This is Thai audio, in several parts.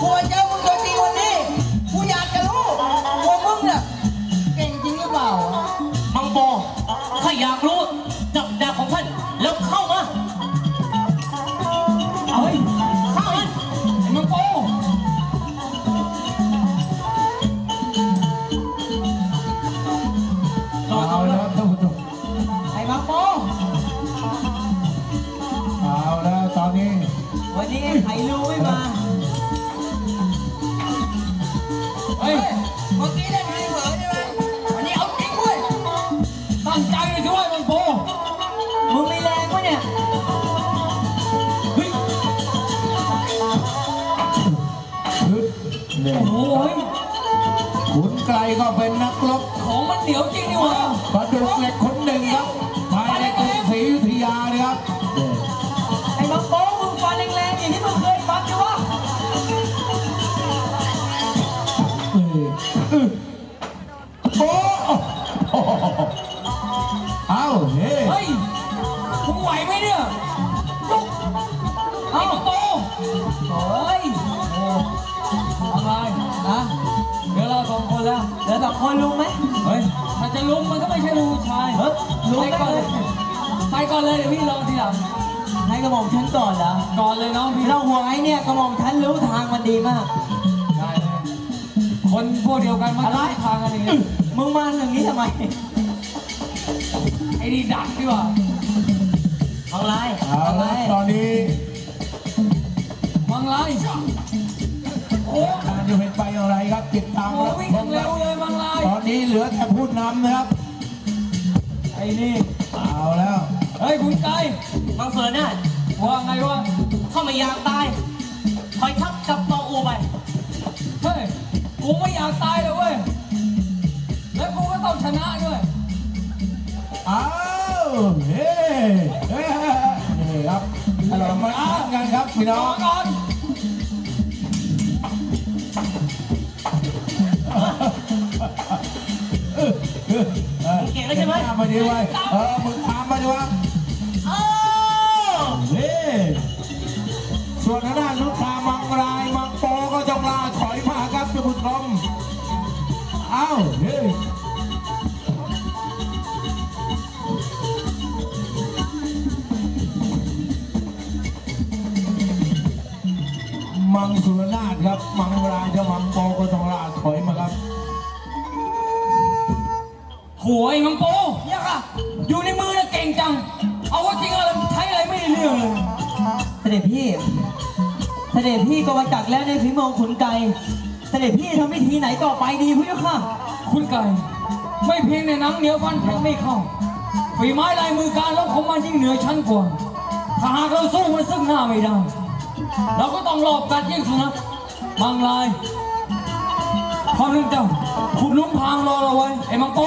กูมาเจอมึงตัวจริงวันนี้กูอยากจะรู้ว่ามึงเนี่ยเก่งจริงหรือเปล่า มังโปถ้าอยากรู้จับดาบของท่านแล้วเข้ามาเฮ้ยเข้ามันไอ้มังโปเอาแล้วท่านผู้ชมไอ้มังโปเอาแล้วตอนนี้วันนี้ไอ้รู้ไม่มา ฮ้ยเมื่อกี้ได้ไงเผลอใช่ไหมวันนี้เอาจริงเว้ยตั้งใจเลยช่วยมันโปมึงมีแรงปะเนี่ย เฮ้ยฮึดเนี่ยโอ้ยขุนไกลก็เป็นนักรบของมันเหนียวจริงนี่หว่า ประดุกเหล็กคน คนแล้วเดี๋ยวสองคนลุงไหมเฮ้ยถ้าจะลุกมันก็ไม่ใช่ลุงผู้ชายเฮ้ยลุงไปได้ก่อนเลเลยยไปก่อนเลยเดี๋ยวพี่รอทีหลังให้กระหม่อมฉันก่อนเหรอก่อนเลยน้องพี่ไม่ต้องห่วงไอ้เนี่ยกระหม่อมฉันรู้ทางมันดีมาก ได้เลยคนพวกเดียวกันมันอะไรทางกันอย่างนี้มึงมาอย่างนี้ทำไมไอ้นี่ดักดีกว่าเอาไรเอาละตอนนี้มังไร โอ้การจะเป็นไปอย่างไรครับ ติดตามโหรับวิ่งชยัมงคเร็รับวเลยมังไรตอนนี้เหลือแต่ผู้นำนะครับ ไอ้นี่เอาแล้ว เฮ้ยคุณไก่มังเสือน่ะว่าไงวะเข้ามาอยากตายคอยทับกับตออูไปเฮ้ยกูไม่อยากตายเลยเว้ยแล้วกูก็ต้องชนะด้วยเอาเฮ้เฮ้นี่ครับเรามาอ่านกันครับพี่น้รออง เก่งแล้วใช่ไหมตามมาดีไว้เออมึงตามมาดีวะเอ้าเฮ้ส่วนทางด้านนุชามังรายมังโปก็จงลาถอยมาครับท่านผู้ชมเอ้าเฮ้ พี่ก็มาจักแล้วในฝีมือของขุนไก่เสด็จพี่ทำวิธีไหนต่อไปดีพุทธเจ้าค่ะ คุณไก่ ไม่เพียงในหนังเหนียวฟันแทงไม่เข้าฝีไม้ลายมือการลบของมันยิ่งเหนือชั้นกว่าถ้าหากเราสู้มันซึ่งหน้าไม่ได้ เราก็ต้องรอบกัดยิ่งสุนัขบางลายพอนึงเจ้าขุดหลุมพรางรอเราไว้ไอ้มังโป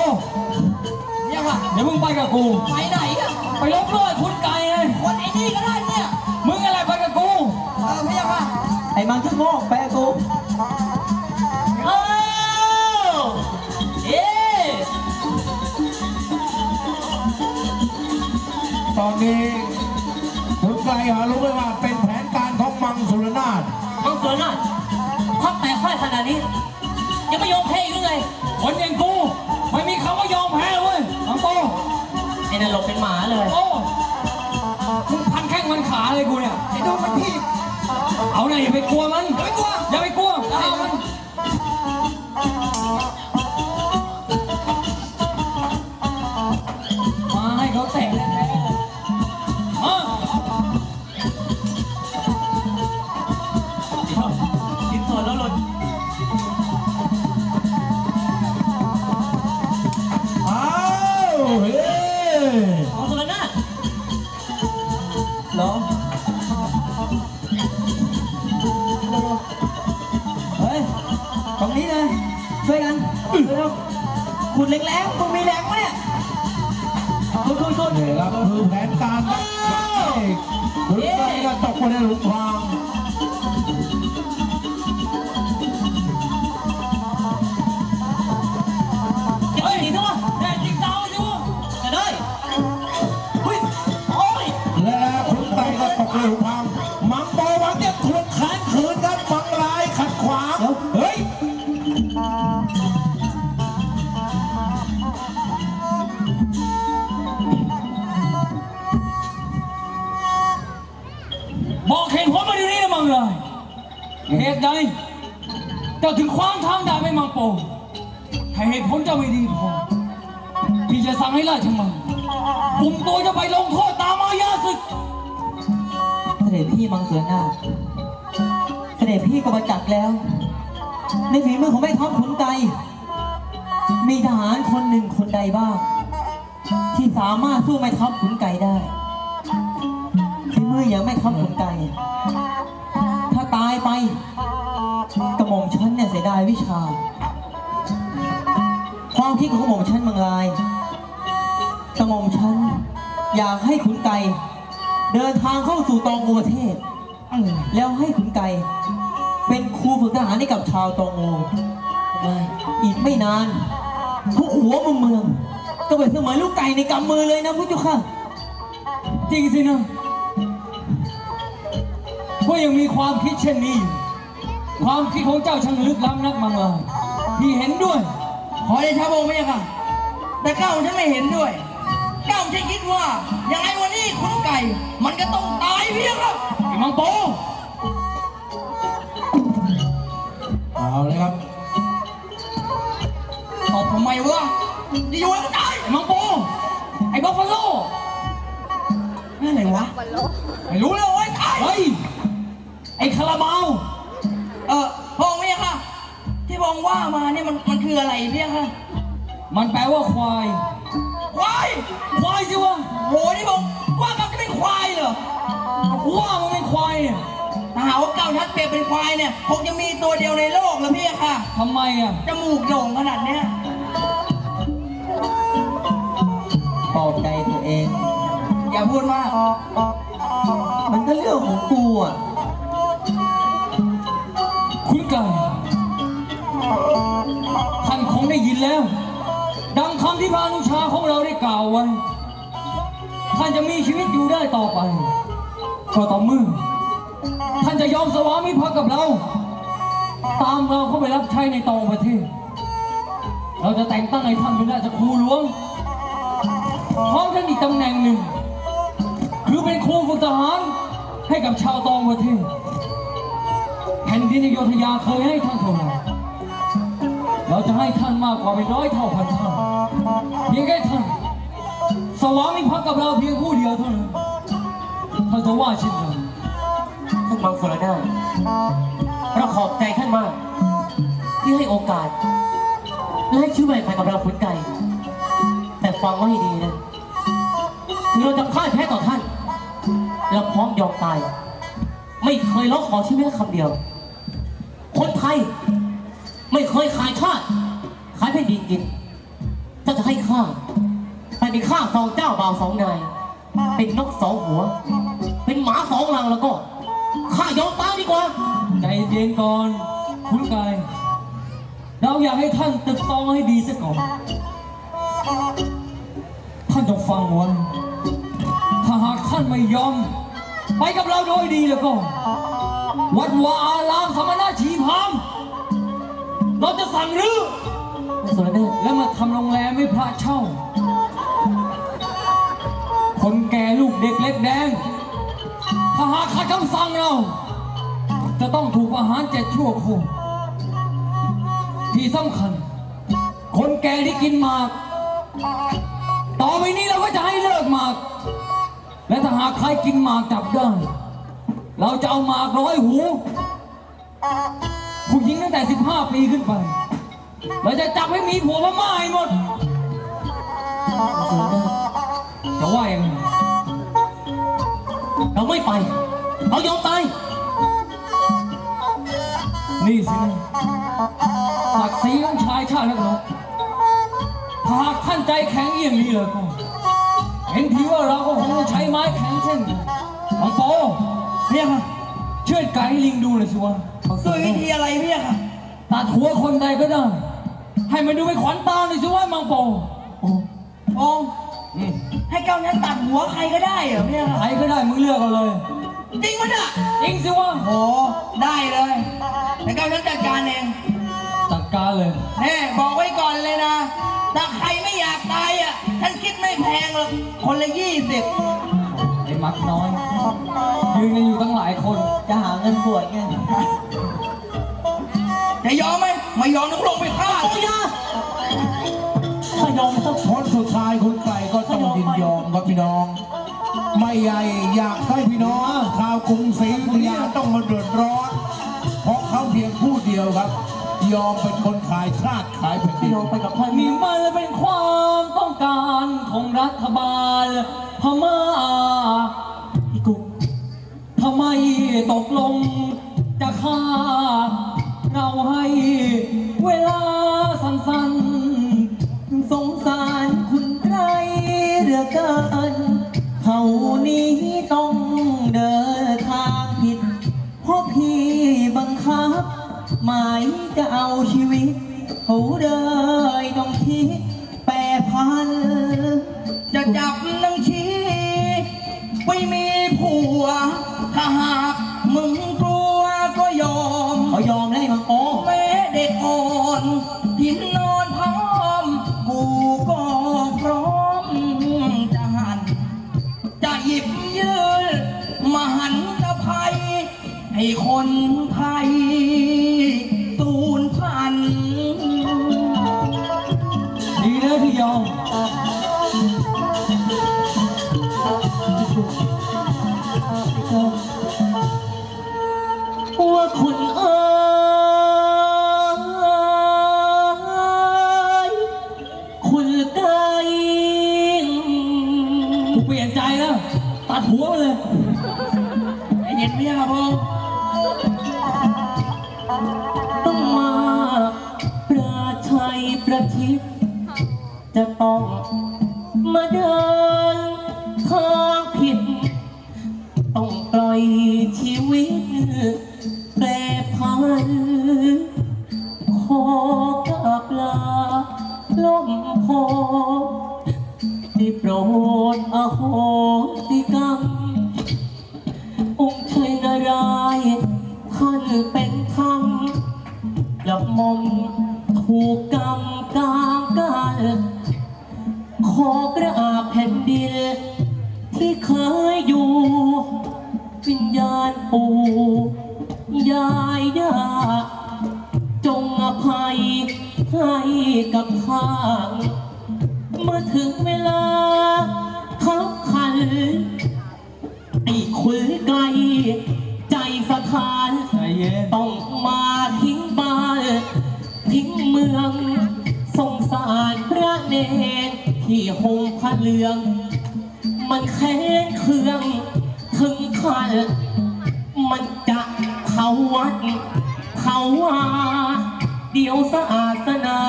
เนี่ยค่ะ เดี๋ยวมึงไปกับกู ไปไหนอะไปลบล้อยคุณไก่ไงวันไอ้นี่ก็ได้เนี่ย มึงอะไรไปกับกู เออพี่ค่ะ ไอ้มังทุกโมกไปกับกูเอ้าเอ๊ะตอนนี้คุณไกลหารู้ไหมว่าเป็นแผนการของมังสุรนาถมังเสือน่ะทับแต่ค่อยขนาดนี้ ยังไม่ยอมแพ้อีกหรือไงคนอย่างกู ไม่มีคำว่ายอมแพ้เว้ยมังโปไอ้นรกเป็นหมาเลย โอ้ เอาหน่อย่าไปกลัวมันอย่าไปกลัวอย่าไปกลัวเอามันมาให้เขาแตะแท้ๆมากินส่วนแล้วหล่นอ้าวเฮ้มั ขุดแรงๆมึงมีแรงปะเนี่ยขุดขุดขุดนี่ครับคือแผนการครับคุณไกลก็ตกไปในหลุมพราง เหตุใดเจ้าถึงคว้างทางด่าไม่มังโปงถ้าเหตุผลเจ้าไม่ดีพอพี่จะสั่งให้ราชมังกลุ่มตัวจะไปลงโทษตามมายาศึก เสด็จพี่มังสวนนาถเสด็จพี่ก็ประจักษ์แล้ว ในฝีมือของแม่ทัพขุนไกรมีทหารคนหนึ่งคนใดบ้าง ที่สามารถสู้แม่ทัพขุนไกรได้ฝีมืออย่างแม่ทัพขุนไกรถ้าตายไป กระหม่อมฉันเนี่ยเสียดายวิชา ความคิดของกระหม่อมฉันบางรายกระหม่อมฉันอยากให้ขุนไกรเดินทางเข้าสู่ตองโอประเทศ แล้วให้ขุนไกรเป็นครูฝึกทหารให้กับชาวตองโอเลยอีกไม่นานทุกหัวมุมเมือง ก็เป็นเสมือนลูกไก่ในกำมือเลยนะพุทธเจ้าค่ะ จริงสินะ ว่ายังมีความคิดเช่นนี้อยู่ความคิดของเจ้าช่างลึกล้ำนักมังลายพี่เห็นด้วย ขอได้ชาบงไหมค่ะแต่เก้าฉันไม่เห็นด้วย เก้าฉันคิดว่ายังไงวันนี้คุณไก่ มันก็ต้องตายเพียงครับไอ้มังโปเอาเลยครับตอบทำไมวะดีวะก็ตายไอ้มังโปไอ้บัฟฟาโลนั่นอะไรวะไม่รู้แล้วโอ้ยตายเฮ้ยไอ้คาราบาวเออพองไหมค่ะ ที่พองว่ามาเนี่ยมันมันคืออะไรเพียงค่ะมันแปลว่าควาย ควาย ควายสิวะโหนี่พองว่ากับจะเป็นควายเหรอกูว่ามันเป็นควายเนี่ยถ้าหาว่าเก้าชัดเปรียบเป็นควายเนี่ยคงจะมีตัวเดียวในโลกแล้วพี่ค่ะทำไมอะจมูกโด่งขนาดเนี้ยปลอบใจตัวเอง อย่าพูดมากมันก็เรื่องของกูอะ คุณไก่ท่านคงได้ยินแล้ว ดังคำที่พระนุชาของเราได้กล่าวไว้ ท่านจะมีชีวิตอยู่ได้ต่อไป ก็ต่อเมื่อท่านจะยอมสวามิภักดิ์กับเรา ตามเราเข้าไปรับใช้ในตองประเทศ เราจะแต่งตั้งให้ท่านเป็นราชครูหลวงพร้อมทั้งอีกตำแหน่งหนึ่ง คือเป็นครูฝึกทหารให้กับชาวตองประเทศ ผ่นดินอโยธยาเคยให้ท่านเท่าไรเราจะให้ท่านมากกว่าเป็นร้อยเท่าพันเท่าเพียงแค่ท่าน สวามิภักดิ์กับเราเพียงผู้เดียวเท่านั้นท่านจะว่าเช่นไรท่านมังสรนาถเราขอบใจท่านมาก ที่ให้โอกาส และให้ชื่อใหม่ไปกับเราขุนไก่ แต่ฟังไว้ให้ดีนะถึงเราจะพ่ายแพ้ต่อท่าน เราพร้อมยอมตาย ไม่เคยร้องขอชีวิตแค่คำเดียว ทย ไม่เคยขายชาติขายแผ่นดินกินถ้าจะให้ข้าไปเป็นข้าสองเจ้าบ่าวสองนายเป็นนกสองหัว เป็นหมาสองหลังแล้วก็ข้ายอมตายดีกว่า ใจเย็นก่อนคุณกาย เราอยากให้ท่านตึกตองให้ดีซะก่อน ท่านจงฟังไว้ถ้าหากท่านไม่ยอม ไปกับเราโดยดีแล้วก็ วัดวาอารามสมณะชีพรามเราจะสั่งรื้อสุรเดชแล้วมาทำโรงแรมให้พระเช่า คนแก่ลูกเด็กเล็กแดง ถ้าหากขัดคำสั่งเรา จะต้องถูกประหารเจ็ดชั่วโคงที่สำคัญ คนแก่ที่กินหมาก ต่อไปนี้เราก็จะให้เลิกหมาก และถ้าหากใครกินหมากจับได้ เราจะเอาหมากร้อยหู ผู้หญิงตั้งแต่ 15 ปีขึ้นไป เราจะจับให้มีผัวพม่าให้หมดสุรเดชจะว่ายังไงเราไม่ไป เรายอมตาย นี่สินะศักดิ์ศรีของชายชาตินักรบถ้าหากท่านใจแข็งอย่างนี้เลยก็เห็นทีว่าเราก็คงจะใช้ไม้แข็งเช่นกันของโป เนี่ยค่ะเชือดไก่ให้ลิงดูหน่อยสิวะด้วยวิธีอะไรพี่ค่ะตัดหัวคนใดก็ได้ ให้มันดูเป็นขวัญตาหน่อยสิวะมังโปองค์ให้เก้านั้นตัดหัวใครก็ได้เหรอพี่ใครค่ะก็ได้มึงเลือกเอาเลยจริงมั้ยเนี่ยจริงสิวะโอ้ได้เลยแต่เก้านั้นจัดการเองจัดการเลยแน่บอกไว้ก่อนเลยนะถ้าใครไม่อยากตายอะฉันคิดไม่แพงหรอกคนละยี่สิบไอ้ มักน้อยยืนกันอยู่ตั้งหลายคนจะหาเงินบวชไงยอมต้องลงไปฆ่าโอ้ยาถ้ายอมต้องคนสุดท้ายคุณไก่ก็ต้องยินยอมครับพี่น้อง ไม่ใหญ่อยากให้พี่น้องชาวกรุงศรีอยุธยาต้องมาเดือดร้อน เพราะเขาเพียงผู้เดียวครับ ยอมเป็นคนขายชาติขายแผ่นดินยอมไปกับท่านนี่มันเป็นความต้องการของรัฐบาล พม่าพี่กุ๊กทำไมตกลงจะฆ่าเราให้เวลาสั้นๆ สงสารคุณไรเหลือเกิน เขานี้ต้องเดินทางผิด เพราะพี่บังคับ หมายจะเอาชีวิต เขาเดินต้องคิดแปรพัน จะจับ คนไทยสูญพัน ดีแล้วที่ยอมว่าคุณเอ๋ยคุณไกรกูเปลี่ยนใจแล้ว ตัดหัวเลย จ ขอกราบแผ่นดิน ที่เคยอยู่วิญญาณปู่ยายย่าจงอภัยให้กับข้าเมื่อถึงเวลาขับขันไอ้คุยไกล ใจสถาน ใจเย็น ต้องมาทิ้งบ้าน ทิ้งเมืองสงสารพระเนร ที่หงพระเหลือง มันแค้นเครื่อง ถึงขันมันจะเผาวัดเผาว่า เดี๋ยวศาสนา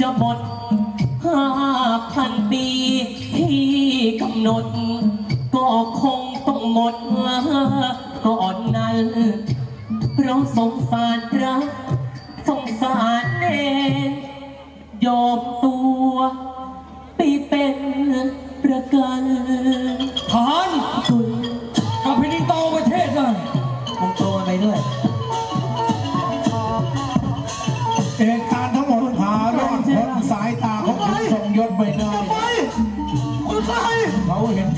จะหมดห้าพันปีที่กำหนด ก็คงต้องหมดก่อนนั้นเพราะสงสารพระสงสารเนรยอมตัว ไปเป็นประกันฐารตุนกับพินดินโตประเทศเลยมึงโตอะไรด้วย